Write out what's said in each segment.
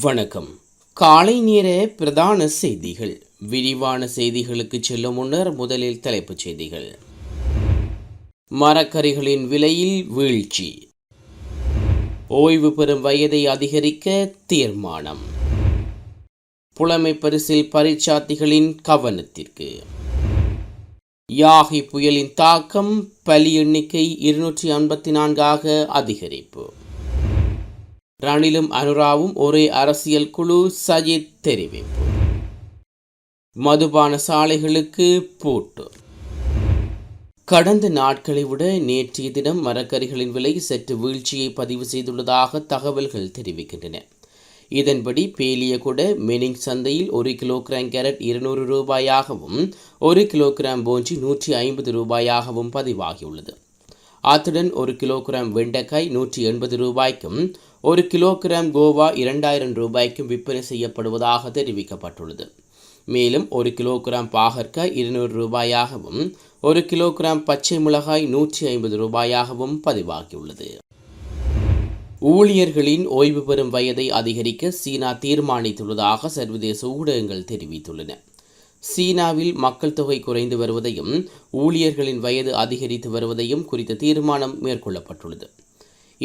வணக்கம். காலை நேர பிரதான செய்திகள். விரிவான செய்திகளுக்கு செல்லும் முன்னர் முதலில் தலைப்புச் செய்திகள். மரக்கறிகளின் விலையில் வீழ்ச்சி. ஓய்வு பெறும் வயதை அதிகரிக்க தீர்மானம். புலமை பரிசில் பரீட்சார்த்திகளின் கவனத்திற்கு. யாகி புயலின் தாக்கம் பலி எண்ணிக்கை இருநூற்றி ஐம்பத்தி நான்காக அதிகரிப்பு. ரணிலும் அனுராவும் ஒரே அரசியல் குழு சஜித் தெரிவிப்பு. மதுபான சாலைகளுக்கு பூட்டு. கடந்த நாட்களை விட நேற்றைய தினம் மரக்கறிகளின் விலை சற்று வீழ்ச்சியை பதிவு செய்துள்ளதாக தகவல்கள் தெரிவிக்கின்றன. இதன்படி பேலியகுட மெனிங் சந்தையில் ஒரு கிலோகிராம் கேரட் இருநூறு ரூபாயாகவும் ஒரு கிலோகிராம் போஞ்சி நூற்றி ஐம்பது ரூபாயாகவும் பதிவாகியுள்ளது. அத்துடன் ஒரு கிலோகிராம் வெண்டைக்காய் நூற்றி எண்பது ரூபாய்க்கும் ஒரு கிலோகிராம் கோவா இரண்டாயிரம் ரூபாய்க்கும் விற்பனை செய்யப்படுவதாக தெரிவிக்கப்பட்டுள்ளது. மேலும் ஒரு கிலோகிராம் பாகற்காய் இருநூறு ரூபாயாகவும் ஒரு கிலோகிராம் பச்சை மிளகாய் நூற்றி ஐம்பது ரூபாயாகவும் பதிவாகியுள்ளது. ஊழியர்களின் ஓய்வு பெறும் வயதை அதிகரிக்க சீனா தீர்மானித்துள்ளதாக சர்வதேச ஊடகங்கள் தெரிவித்துள்ளன. சீனாவில் மக்கள் தொகை குறைந்து வருவதையும் ஊழியர்களின் வயது அதிகரித்து வருவதையும் குறித்த தீர்மானம் மேற்கொள்ளப்பட்டுள்ளது.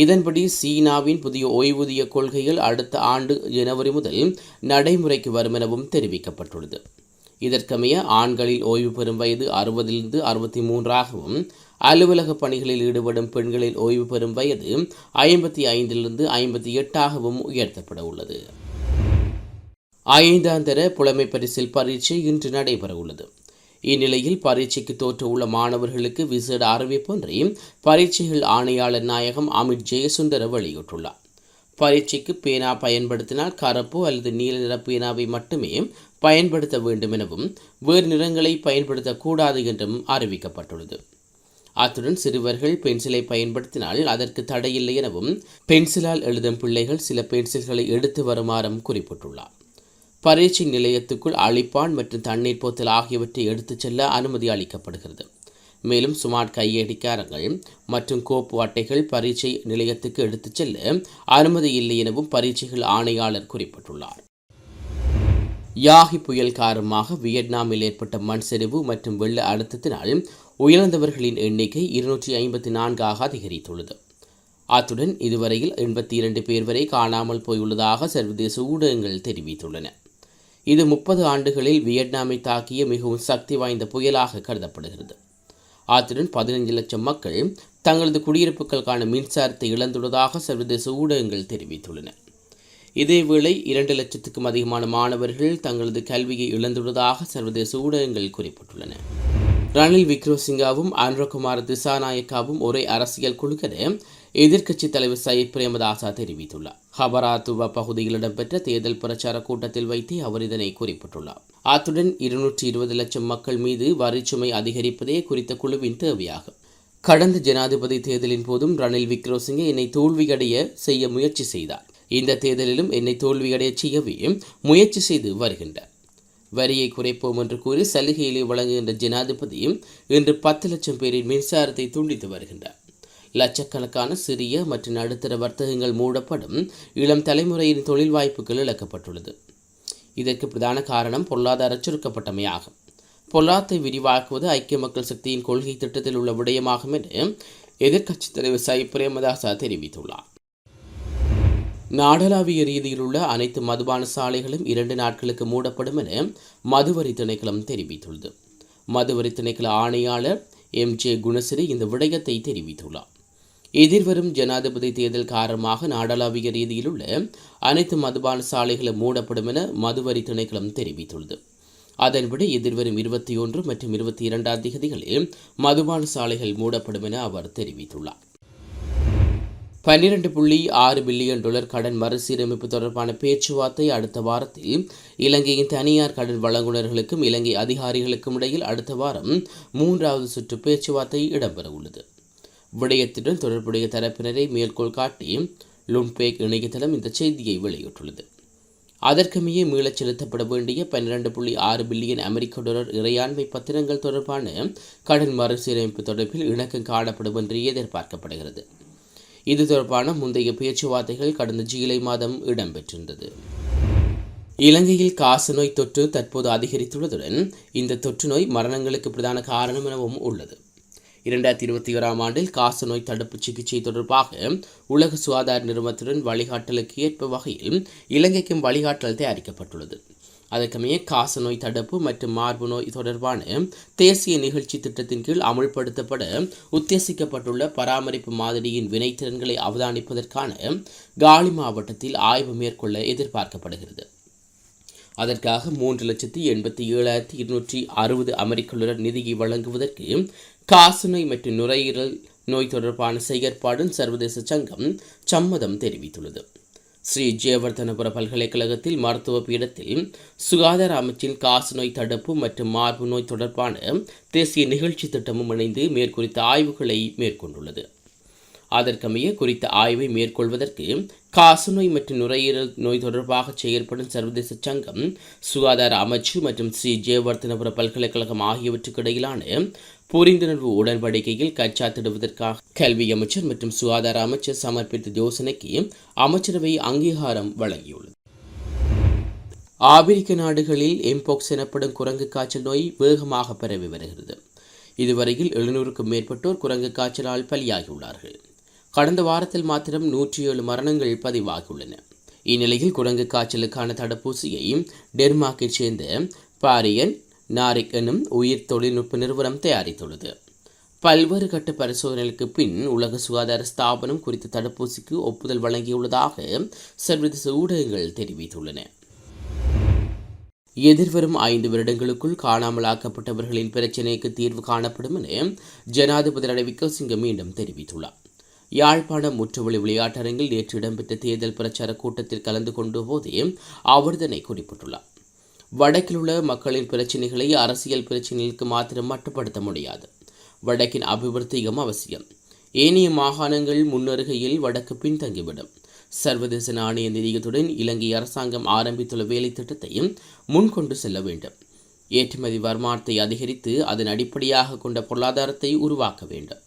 இதன்படி சீனாவின் புதிய ஓய்வூதிய கொள்கைகள் அடுத்த ஆண்டு ஜனவரி முதல் நடைமுறைக்கு வரும் எனவும் தெரிவிக்கப்பட்டுள்ளது. இதற்கமைய ஆண்களில் ஓய்வு பெறும் வயது அறுபதிலிருந்து அறுபத்தி மூன்றாகவும் அலுவலக பணிகளில் ஈடுபடும் பெண்களில் ஓய்வு பெறும் வயது ஐம்பத்தி ஐந்திலிருந்து ஐம்பத்தி எட்டாகவும் உயர்த்தப்பட உள்ளது. ஐந்தாந்தர புலமை பரிசில் பரீட்சை இன்று நடைபெற உள்ளது. இந்நிலையில் பரீட்சைக்கு தோற்ற உள்ள மாணவர்களுக்கு விசேட அறிவிப்பொன்றை பரீட்சைகள் ஆணையாளர் நாயகம் அமித் ஜெயசுந்தர வெளியிட்டுள்ளார். பரீட்சைக்கு பேனா பயன்படுத்தினால் கருப்பு அல்லது நீல நிற பேனாவை மட்டுமே பயன்படுத்த வேண்டும் எனவும் வேறு நிறங்களை பயன்படுத்தக்கூடாது என்றும் அறிவிக்கப்பட்டுள்ளது. அத்துடன் சிறுவர்கள் பென்சிலை பயன்படுத்தினால் அதற்கு தடையில்லை எனவும் பென்சிலால் எழுதும் பிள்ளைகள் சில பென்சில்களை எடுத்து வருமாறும் குறிப்பிட்டுள்ளார். பரீட்சை நிலையத்துக்குள் அழிப்பான் மற்றும் தண்ணீர் போத்தல் ஆகியவற்றை எடுத்துச் செல்ல அனுமதி அளிக்கப்படுகிறது. மேலும் ஸ்மார்ட் கையடிக்காரங்கள் மற்றும் கோப்பு அட்டைகள் பரீட்சை நிலையத்துக்கு எடுத்துச் செல்ல அனுமதி இல்லை எனவும் பரீட்சைகள் ஆணையாளர் குறிப்பிட்டுள்ளார். யாகி புயல் காரணமாக வியட்நாமில் ஏற்பட்ட மண் சரிவு மற்றும் வெள்ள அழுத்தத்தினால் உயர்ந்தவர்களின் எண்ணிக்கை இருநூற்றி ஐம்பத்தி நான்காக அதிகரித்துள்ளது. அத்துடன் இதுவரையில் எண்பத்தி இரண்டு பேர் வரை காணாமல் போயுள்ளதாக சர்வதேச ஊடகங்கள் தெரிவித்துள்ளன. இது முப்பது ஆண்டுகளில் வியட்நாமை தாக்கிய மிகவும் சக்தி வாய்ந்த புயலாக கருதப்படுகிறது. அத்துடன் பதினைந்து லட்சம் மக்கள் தங்களது குடியிருப்புகளுக்கான மின்சாரத்தை இழந்துள்ளதாக சர்வதேச ஊடகங்கள் தெரிவித்துள்ளன. இதேவேளை இரண்டு லட்சத்துக்கும் அதிகமான மாணவர்கள் தங்களது கல்வியை இழந்துள்ளதாக சர்வதேச ஊடகங்கள் குறிப்பிட்டுள்ளன. ரணில் விக்ரமசிங்காவும் ஆந்திரகுமார் திசாநாயக்காவும் ஒரே அரசியல் குழுக்கென எதிர்க்கட்சித் தலைவர் சயித் பிரேமதாசா தெரிவித்துள்ளார். ஹபராத்துவ பகுதியில் இடம்பெற்ற தேர்தல் பிரச்சார கூட்டத்தில் வைத்தே அவர் இதனை குறிப்பிட்டுள்ளார். அத்துடன் இருநூற்றி இருபது லட்சம் மக்கள் மீது வரிச்சுமை அதிகரிப்பதே குறித்த குழுவின் தேவையாகும். கடந்த ஜனாதிபதி தேர்தலின் போதும் ரணில் விக்ரோசிங்கே என்னை தோல்வியடைய செய்ய முயற்சி செய்தார். இந்த தேர்தலிலும் என்னை தோல்வியடைய செய்யவே முயற்சி செய்து வருகின்றார். வரியை குறைப்போம் என்று கூறி சலுகையிலே வழங்குகின்ற ஜனாதிபதியும் இன்று பத்து லட்சம் பேரின் மின்சாரத்தை துண்டித்து வருகின்றார். லட்சக்கணக்கான சிறிய மற்றும் நடுத்தர வர்த்தகங்கள் மூடப்படும் இளம் தலைமுறையின் தொழில் வாய்ப்புகள் இழக்கப்பட்டுள்ளது. இதற்கு பிரதான காரணம் பொருளாதார சுருக்கப்பட்டமையாகும். பொருளாதாரத்தை விரிவாக்குவது ஐக்கிய மக்கள் சக்தியின் கொள்கை திட்டத்தில் உள்ள விடயமாகும் என எதிர்க்கட்சித் தலைவர் சை. பிரேமதாசா தெரிவித்துள்ளார். நாடளாவிய ரீதியில் உள்ள அனைத்து மதுபான சாலைகளும் இரண்டு நாட்களுக்கு மூடப்படும் என மதுவரி திணைக்களம் தெரிவித்துள்ளது. மதுவரி திணைக்கள ஆணையாளர் எம். ஜே. குணசிறி இந்த விடயத்தை தெரிவித்துள்ளார். எதிர்வரும் ஜனாதிபதி தேர்தல் காரணமாக நாடளாவிய ரீதியில் உள்ள அனைத்து மதுபான சாலைகளும் மூடப்படும் என மதுவரி திணைக்களம் தெரிவித்துள்ளது. அதன்படி எதிர்வரும் இருபத்தி ஒன்று மற்றும் இருபத்தி இரண்டாம் தேதிகளில் மதுபான சாலைகள் மூடப்படும் என அவர் தெரிவித்துள்ளார். பன்னிரண்டு புள்ளி ஆறு பில்லியன் டாலர் கடன் மறுசீரமைப்பு தொடர்பான பேச்சுவார்த்தை அடுத்த வாரத்தில் இலங்கையின் தனியார் கடன் வழங்குநர்களுக்கும் இலங்கை அதிகாரிகளுக்கும் இடையில் அடுத்த வாரம் மூன்றாவது சுற்று பேச்சுவார்த்தை இடம்பெறவுள்ளது. விடயத்துடன் தொடர்புடைய தரப்பினரை மேற்கோள் காட்டி லுன்பேக் இணையதளம் இந்த செய்தியை வெளியிட்டுள்ளது. அதற்குமேயே மீளச் செலுத்தப்பட வேண்டிய பன்னிரண்டு புள்ளி ஆறு பில்லியன் அமெரிக்க டாலர் இறையாண்மை பத்திரங்கள் தொடர்பான கடன் மறுசீரமைப்பு தொடர்பில் இணக்கம் காணப்படும் என்று எதிர்பார்க்கப்படுகிறது. இது தொடர்பான முந்தைய பேச்சுவார்த்தைகள் கடந்த ஜூலை மாதம் இடம்பெற்றிருந்தது. இலங்கையில் காசநோய் தொற்று தற்போது அதிகரித்துள்ளதுடன் இந்த தொற்று நோய் மரணங்களுக்கு பிரதான காரணம் எனவும் உள்ளது. இரண்டாயிரத்தி இருபத்தி ஓராம் ஆண்டில் காசநோய் தடுப்பு சிகிச்சை தொடர்பாக உலக சுகாதார நிறுவனத்துடன் வழிகாட்டலுக்கு ஏற்ப வகையில் இலங்கைக்கும் வழிகாட்டல் தயாரிக்கப்பட்டுள்ளது. அதற்கமைய காசநோய் தடுப்பு மற்றும் மார்பு நோய் தொடர்பான தேசிய நிகழ்ச்சி திட்டத்தின் கீழ் அமுல்படுத்தப்பட உத்தேசிக்கப்பட்டுள்ள பராமரிப்பு மாதிரியின் வினைத்திறன்களை அவதானிப்பதற்கான காலி மாவட்டத்தில் ஆய்வு மேற்கொள்ள எதிர்பார்க்கப்படுகிறது. அதற்காக மூன்று லட்சத்தி எண்பத்தி ஏழாயிரத்தி இருநூற்றி அறுபது அமெரிக்க நிதியை வழங்குவதற்கு காசநோய் மற்றும் நுரையீரல் நோய் தொடர்பான செயற்பாடு சர்வதேச சங்கம் சம்மதம் தெரிவித்துள்ளது. ஸ்ரீ ஜெயவர்தனபுர பல்கலைக்கழகத்தில் மருத்துவ பீடத்தில் சுகாதார அமைச்சின் காசநோய் தடுப்பு மற்றும் மார்பு நோய் தொடர்பான தேசிய நிகழ்ச்சி திட்டமும் இணைந்து மேற்குறித்த ஆய்வுகளை மேற்கொண்டுள்ளது. அதற்கமைய குறித்த ஆய்வை மேற்கொள்வதற்கு காசநோய் மற்றும் நுரையீரல் நோய் தொடர்பாக செயற்படும் சர்வதேச சங்கம் சுகாதார அமைச்சு மற்றும் ஸ்ரீ ஜெயவர்தனபுர பல்கலைக்கழகம் ஆகியவற்றுக்கு இடையிலான புரிந்துணர்வு உடன்படிக்கையில் கச்சா திடுவதற்காக கல்வி அமைச்சர் மற்றும் சுகாதார அமைச்சர் சமர்ப்பித்த யோசனைக்கு அமைச்சரவை அங்கீகாரம் வழங்கியுள்ளது. ஆப்பிரிக்க நாடுகளில் எம்போக்ஸ் எனப்படும் குரங்கு காய்ச்சல் நோய் வேகமாக பரவி வருகிறது. இதுவரையில் எழுநூறுக்கும் மேற்பட்டோர் குரங்கு காய்ச்சலால் பலியாகியுள்ளார்கள். கடந்த வாரத்தில் மாத்திரம் நூற்றி ஏழு மரணங்கள் பதிவாகியுள்ளன. இந்நிலையில் குரங்கு காய்ச்சலுக்கான தடுப்பூசியை டென்மார்க்கைச் சேர்ந்த பாரியன் நாரிக் எனும் உயிர் தொழில்நுட்ப நிறுவனம் தயாரித்துள்ளது. பல்வேறு கட்ட பரிசோதனைகளுக்கு பின் உலக சுகாதார ஸ்தாபனம் குறித்த தடுப்பூசிக்கு ஒப்புதல் வழங்கியுள்ளதாக சர்வதேச ஊடகங்கள் தெரிவித்துள்ளன. எதிர்வரும் ஐந்து வருடங்களுக்குள் காணாமலாக்கப்பட்டவர்களின் பிரச்சினைக்கு தீர்வு காணப்படும் என ஜனாதிபதி ரணில் விக்ரமசிங்க மீண்டும் தெரிவித்துள்ளார். யாழ்ப்பாணம் முற்றுவழி விளையாட்டரங்கில் நேற்று இடம்பெற்ற தேர்தல் பிரச்சார கூட்டத்தில் கலந்து கொண்ட போதே அவர் இதனை குறிப்பிட்டுள்ளார். வடக்கில் உள்ள மக்களின் பிரச்சினைகளை அரசியல் பிரச்சினைகளுக்கு மாத்திரம் மட்டுப்படுத்த முடியாது. வடக்கின் அபிவிருத்தியும் அவசியம். ஏனைய மாகாணங்கள் முன்னருகையில் வடக்கு பின்தங்கிவிடும். சர்வதேச நாணய நிதியத்துடன் இலங்கை அரசாங்கம் ஆரம்பித்துள்ள வேலை திட்டத்தையும் முன்கொண்டு செல்ல வேண்டும். ஏற்றுமதி வருமானத்தை அதிகரித்து அதன் அடிப்படையாக கொண்ட பொருளாதாரத்தை உருவாக்க வேண்டும்.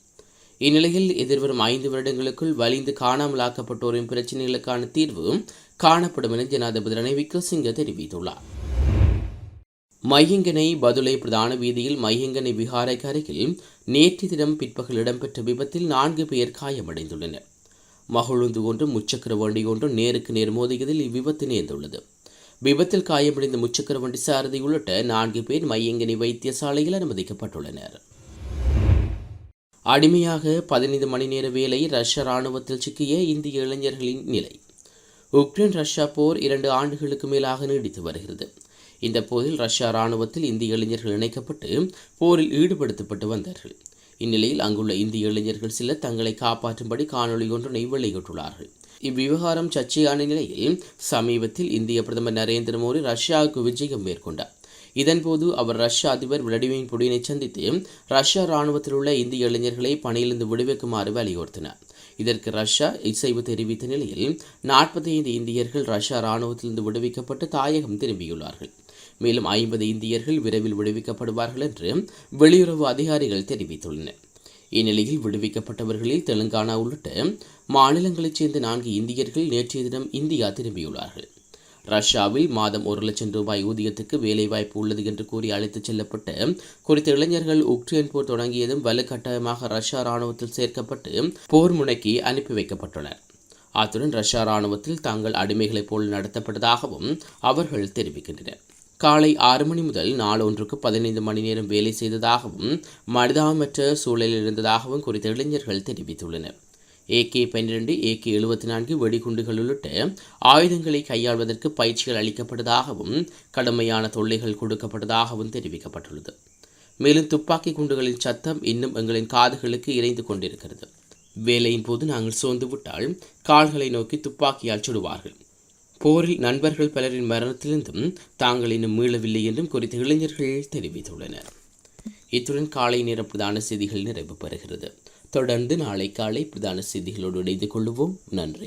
இந்நிலையில் எதிர்வரும் ஐந்து வருடங்களுக்குள் வலிந்து காணாமலாக்கப்பட்டோரின் பிரச்சினைகளுக்கான தீர்வு காணப்படும் என ஜனாதிபதி ரணில் விக்ரமசிங்க தெரிவித்துள்ளார். மையங்கனை பதுளை பிரதான வீதியில் மையங்கனை விகாரைக்கு அருகில் நேற்று தினம் பிற்பகல் இடம்பெற்ற விபத்தில் நான்கு பேர் காயமடைந்துள்ளனர். மகளுந்து ஒன்றும் முச்சக்கர வண்டி ஒன்றும் நேருக்கு நேர் மோதியதில் இவ்விபத்து நேர்ந்துள்ளது. விபத்தில் காயமடைந்த முச்சக்கர வண்டி சாரதி உள்ளிட்ட நான்கு பேர் மையங்கனி வைத்தியசாலையில் அனுமதிக்கப்பட்டுள்ளனர். அடிமையாக பதினைந்து மணி நேர வேலை ரஷ்ய ராணுவத்தில் சிக்கிய இந்திய இளைஞர்களின் நிலை. உக்ரைன் ரஷ்யா போர் இரண்டு ஆண்டுகளுக்கு மேலாக நீடித்து வருகிறது. இந்த போரில் ரஷ்யா ராணுவத்தில் இந்திய இளைஞர்கள் இணைக்கப்பட்டு போரில் ஈடுபடுத்தப்பட்டு வந்தார்கள். இந்நிலையில் அங்குள்ள இந்திய இளைஞர்கள் சிலர் தங்களை காப்பாற்றும்படி காணொலி ஒன்றினை வெளியிட்டுள்ளார்கள். இவ்விவகாரம் சர்ச்சையான நிலையில் சமீபத்தில் இந்திய பிரதமர் நரேந்திர மோடி ரஷ்யாவுக்கு விஜயம் மேற்கொண்டார். இதன்போது அவர் ரஷ்ய அதிபர் விளாடிமிர் புடினை சந்தித்து ரஷ்யா ராணுவத்தில் உள்ள இந்திய இளைஞர்களை பணியிலிருந்து விடுவிக்குமாறு வலியுறுத்தினார். இதற்கு ரஷ்யா இசைவு தெரிவித்த நிலையில் நாற்பத்தி ஐந்து இந்தியர்கள் ரஷ்யா ராணுவத்திலிருந்து விடுவிக்கப்பட்டு தாயகம் திரும்பியுள்ளார்கள். மேலும் ஐம்பது இந்தியர்கள் விரைவில் விடுவிக்கப்படுவார்கள் என்று வெளியுறவு அதிகாரிகள் தெரிவித்துள்ளனர். இந்நிலையில் விடுவிக்கப்பட்டவர்களில் தெலுங்கானா உள்ளிட்ட மாநிலங்களைச் சேர்ந்த நான்கு இந்தியர்கள் நேற்றைய தினம் இந்தியா திரும்பியுள்ளார்கள். ரஷ்யாவில் மாதம் ஒரு லட்சம் ரூபாய் ஊதியத்துக்கு வேலைவாய்ப்பு உள்ளது என்று கூறி அழைத்துச் செல்லப்பட்டு குறித்த இளைஞர்கள் உக்ரைன் போர் தொடங்கியதும் வலுக்கட்டாயமாக ரஷ்யா ராணுவத்தில் சேர்க்கப்பட்டு போர் முனைக்கு அனுப்பி வைக்கப்பட்டனர் அத்துடன் ரஷ்யா ராணுவத்தில் தாங்கள் அடிமைகளைப் போல் நடத்தப்பட்டதாகவும் அவர்கள் தெரிவிக்கின்றனர். காலை ஆறு மணி முதல் நாள் ஒன்றுக்கு பதினைந்து மணி நேரம் வேலை செய்ததாகவும் மனிதாமற்ற சூழலில் இருந்ததாகவும் குறித்த இளைஞர்கள் தெரிவித்துள்ளனர். ஏகே பன்னிரண்டு ஏகே எழுபத்தி நான்கு வெடிகுண்டுகள் உள்ளிட்ட ஆயுதங்களை கையாள்வதற்கு பயிற்சிகள் அளிக்கப்பட்டதாகவும் கடுமையான தொல்லைகள் கொடுக்கப்பட்டதாகவும் தெரிவிக்கப்பட்டுள்ளது. மேலும் துப்பாக்கி குண்டுகளின் சத்தம் இன்னும் எங்களின் காதுகளுக்கு இறைந்து கொண்டிருக்கிறது. வேலையின் போது நாங்கள் சோர்ந்து விட்டால் கால்களை நோக்கி துப்பாக்கியால் சுடுவார்கள். போரில் நண்பர்கள் பலரின் மரணத்திலிருந்தும் தாங்கள் இன்னும் மீளவில்லை என்றும் குறித்த இளைஞர்கள் தெரிவித்துள்ளனர். இத்துடன் காலை நேர பிரதான செய்திகள் நிறைவு பெறுகிறது. தொடர்ந்து நாளை காலை பிரதான செய்திகளோடு இணைந்து கொள்வோம். நன்றி.